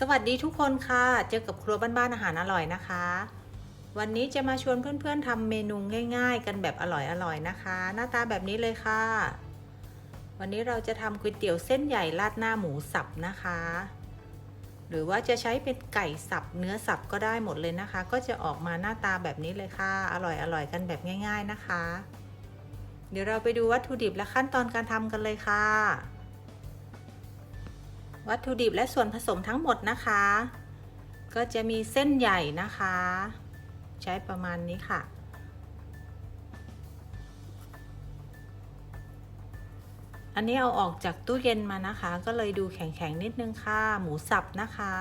สวัสดีทุกคนค่ะ เจอกับครัวบ้านๆอาหารอร่อยนะคะ วันนี้จะมาชวนเพื่อนๆทำเมนูง่าย ๆ กันแบบอร่อยๆนะคะ หน้าตาแบบนี้เลยค่ะ วันนี้เราจะทำก๋วยเตี๋ยวเส้นใหญ่ราดหน้าหมูสับนะคะ หรือว่าจะใช้เป็นไก่สับเนื้อสับก็ได้หมดเลยนะคะ ก็จะออกมาหน้าตาแบบนี้เลยค่ะ อร่อยๆกันแบบง่าย ๆนะคะ เดี๋ยวเราไปดูวัตถุดิบและขั้นตอนการทำกันเลยค่ะ วัตถุดิบและส่วนผสมทั้งหมดนะคะ ก็จะมีเส้นใหญ่นะคะ ใช้ประมาณนี้ค่ะ อันนี้เอาออกจากตู้เย็นมานะคะ ก็เลยดูแข็งๆนิดนึงค่ะ หมูสับนะคะ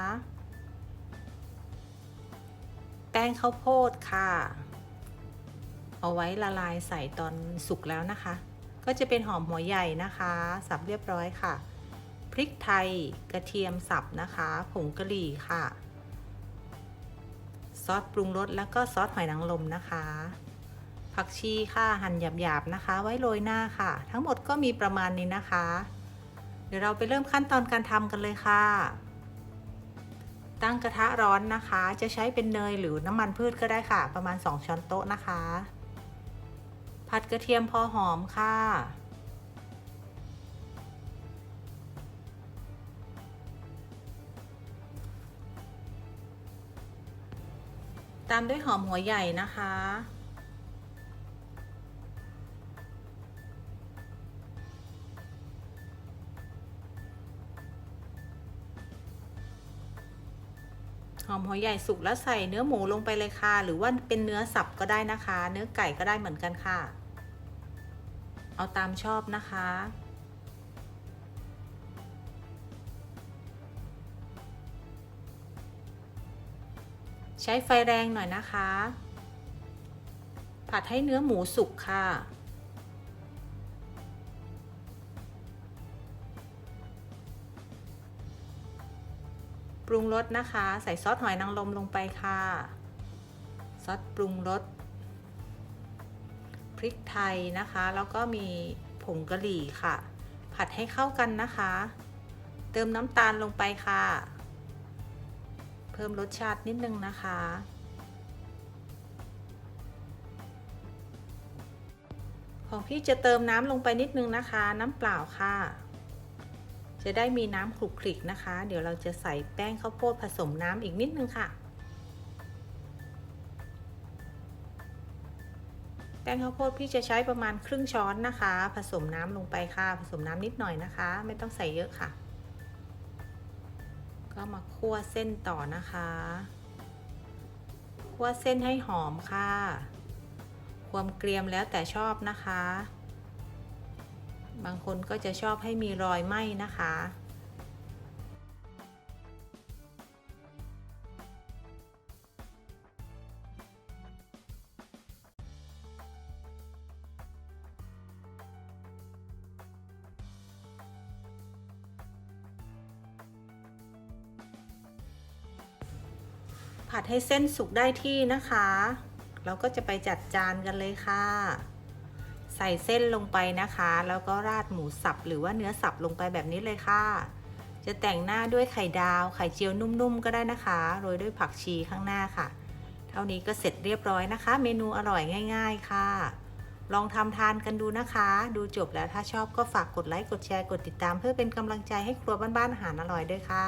แป้งข้าวโพดค่ะ เอาไว้ละลายใส่ตอนสุกแล้วนะคะ ก็จะเป็นหอมหัวใหญ่นะคะ สับเรียบร้อยค่ะ พริกไทย กระเทียมสับนะคะ ผงกะหรี่ค่ะ ซอสปรุงรสแล้วก็ซอสหอยนางรมนะคะ ผักชีค่ะหั่นหยาบๆนะคะ ไว้โรยหน้าค่ะ ทั้งหมดก็มีประมาณนี้นะคะ เดี๋ยวเราไปเริ่มขั้นตอนการทำกันเลยค่ะ ตั้งกระทะร้อนนะคะ จะใช้เป็นเนยหรือน้ำมันพืชก็ได้ค่ะ ประมาณ 2 ช้อนโต๊ะนะคะ ผัดกระเทียมพอหอมค่ะ ตามด้วยหอมหัวใหญ่นะคะ หอมหัวใหญ่สุกแล้วใส่เนื้อหมูลงไปเลยค่ะ หรือว่าเป็นเนื้อสับก็ได้นะคะ เนื้อไก่ก็ได้เหมือนกันค่ะ เอาตามชอบนะคะ ใช้ไฟแรงหน่อยนะคะ ผัดให้เนื้อหมูสุกค่ะ ปรุงรสนะคะ ใส่ซอสหอยนางรมลงไปค่ะ ซอสปรุงรสพริกไทยนะคะ แล้วก็มีผงกะหรี่ค่ะ ผัดให้เข้ากันนะคะ เติมน้ำตาลลงไปค่ะ เพิ่มรสชาตินิดนึงนะคะ ของพี่จะเติมน้ำลงไปนิดนึงนะคะ น้ำเปล่าค่ะ จะได้มีน้ำคลุกคลิกนะคะ เดี๋ยวเราจะใส่แป้งข้าวโพดผสมน้ำอีกนิดนึงค่ะ แป้งข้าวโพดพี่จะใช้ประมาณครึ่งช้อนนะคะ ผสมน้ำลงไปค่ะ ผสมน้ำนิดหน่อยนะคะ ไม่ต้องใส่เยอะค่ะ ก็มาคั่วเส้นต่อนะคะ คั่วเส้นให้หอมค่ะ ความเกรียมแล้วแต่ชอบนะคะ บางคนก็จะชอบให้มีรอยไหม้นะคะ ผัดให้เส้นสุกได้ที่นะคะ เราก็จะไปจัดจานกันเลยค่ะ ใส่เส้นลงไปนะคะ แล้วก็ราดหมูสับหรือว่าเนื้อสับลงไปแบบนี้เลยค่ะ จะแต่งหน้าด้วยไข่ดาว ไข่เจียวนุ่มๆก็ได้นะคะ โรยด้วยผักชีข้างหน้าค่ะ เท่านี้ก็เสร็จเรียบร้อยนะคะ เมนูอร่อยง่าย ๆ ค่ะ ลองทำทานกันดูนะคะ ดูจบแล้วถ้าชอบก็ฝากกดไลค์ กดแชร์ กดติดตาม เพื่อเป็นกำลังใจให้ครัวบ้านๆอาหารอร่อยด้วยค่ะ